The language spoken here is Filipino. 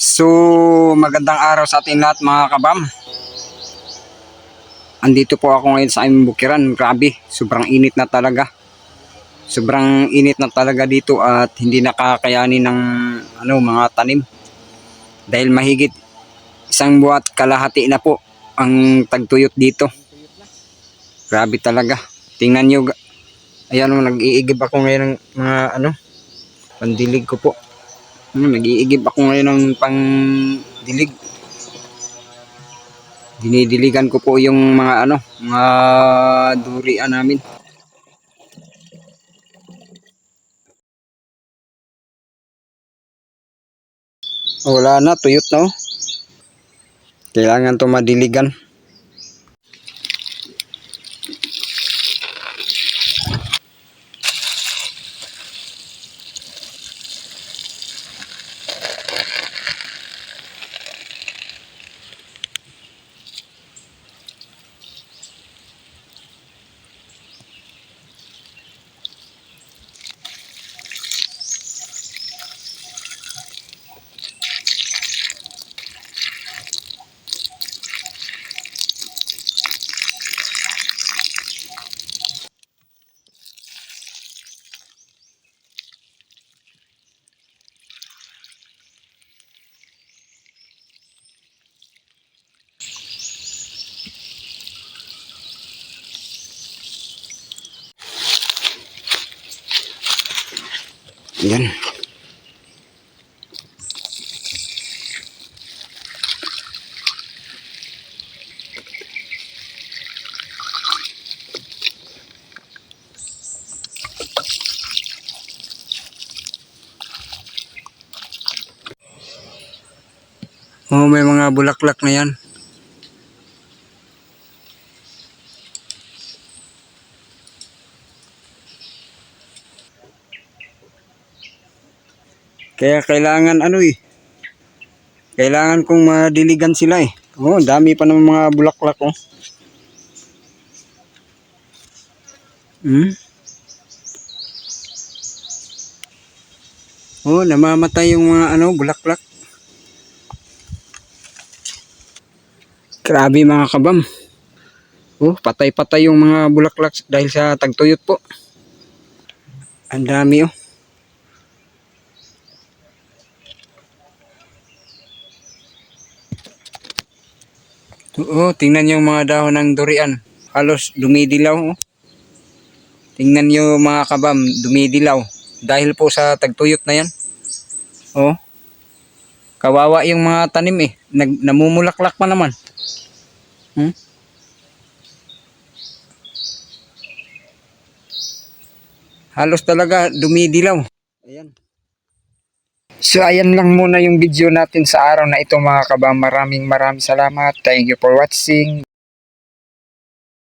So, magandang araw sa atin lahat mga kabam. Andito po ako ngayon sa aming bukiran. Grabe, sobrang init na talaga. Sobrang init na talaga dito at hindi nakakayanin ng ano, mga tanim. Dahil mahigit isang buwat kalahati na po ang tagtuyot dito. Grabe talaga. Tingnan nyo. Ayan, oh, nag-iigib ako ngayon ng mga ano, pandilig ko po. Ano, nag-iigib ako ngayon ng pangdilig. Dinidiligan ko po yung mga ano, mga durian namin. Wala na, tuyot na. Kailangan to madiligan. Yan. Oh, may mga bulaklak na yan. Kaya kailangan ano eh. Kailangan kong madiligan sila eh. Oh, dami pa ng mga bulaklak oh. Hmm? Oh, namamatay yung mga ano, bulaklak. Grabe mga kabam. Oh, patay-patay yung mga bulaklak dahil sa tagtuyot po. Ang dami oh. Oo, tingnan yung mga dahon ng durian. Halos dumidilaw. Oh. Tingnan nyo mga kabam, dumidilaw. Dahil po sa tagtuyot na yan. Oh. Kawawa yung mga tanim eh. Nag, namumulaklak pa naman. Hmm? Halos talaga dumidilaw. Ayan. So ayan lang muna yung video natin sa araw na ito mga kabam. Maraming maraming salamat. Thank you for watching.